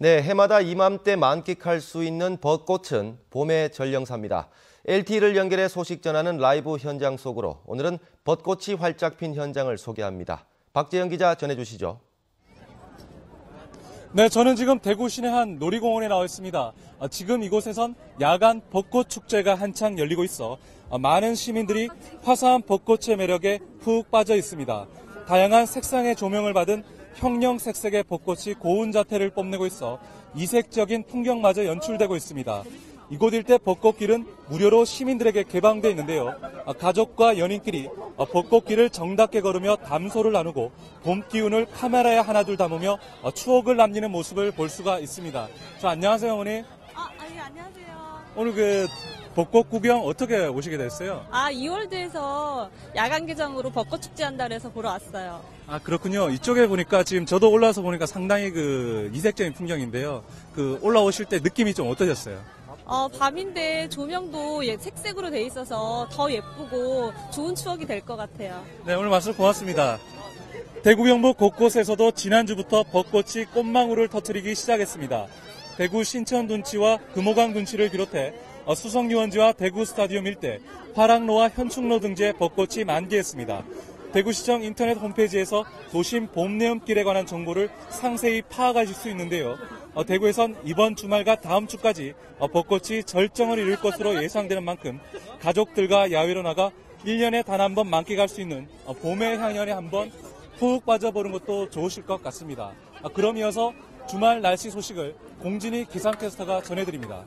네, 해마다 이맘때 만끽할 수 있는 벚꽃은 봄의 전령사입니다. LTE를 연결해 소식 전하는 라이브 현장 속으로 오늘은 벚꽃이 활짝 핀 현장을 소개합니다. 박재영 기자 전해주시죠. 네, 저는 지금 대구 시내 한 놀이공원에 나와 있습니다. 아, 지금 이곳에선 야간 벚꽃 축제가 한창 열리고 있어 아, 많은 시민들이 화사한 벚꽃의 매력에 푹 빠져 있습니다. 다양한 색상의 조명을 받은 형형색색의 벚꽃이 고운 자태를 뽐내고 있어 이색적인 풍경마저 연출되고 있습니다. 이곳 일대 벚꽃길은 무료로 시민들에게 개방되어 있는데요. 아, 가족과 연인끼리 아, 벚꽃길을 정답게 걸으며 담소를 나누고 봄 기운을 카메라에 하나둘 담으며 아, 추억을 남기는 모습을 볼 수가 있습니다. 저 안녕하세요, 어머니. 아, 아니, 안녕하세요. 오늘 그 벚꽃 구경 어떻게 오시게 됐어요? 아, 이월드에서 야간 개장으로 벚꽃 축제 한다 그래서 보러 왔어요. 아 그렇군요. 이쪽에 보니까 지금 저도 올라와서 보니까 상당히 그 이색적인 풍경인데요. 그 올라오실 때 느낌이 좀 어떠셨어요? 어, 밤인데 조명도 예, 색색으로 돼 있어서 더 예쁘고 좋은 추억이 될 것 같아요. 네, 오늘 말씀 고맙습니다. 대구 경북 곳곳에서도 지난주부터 벚꽃이 꽃망울을 터뜨리기 시작했습니다. 대구 신천 둔치와 금호강 둔치를 비롯해 어, 수성유원지와 대구 스타디움 일대, 화랑로와 현충로 등지에 벚꽃이 만개했습니다. 대구시청 인터넷 홈페이지에서 도심 봄 내음길에 관한 정보를 상세히 파악하실 수 있는데요. 어, 대구에선 이번 주말과 다음 주까지 어, 벚꽃이 절정을 이룰 것으로 예상되는 만큼 가족들과 야외로 나가 1년에 단 한 번 만끽할 수 있는 어, 봄의 향연에 한번 푹 빠져보는 것도 좋으실 것 같습니다. 아, 그럼 이어서 주말 날씨 소식을 공진희 기상캐스터가 전해드립니다.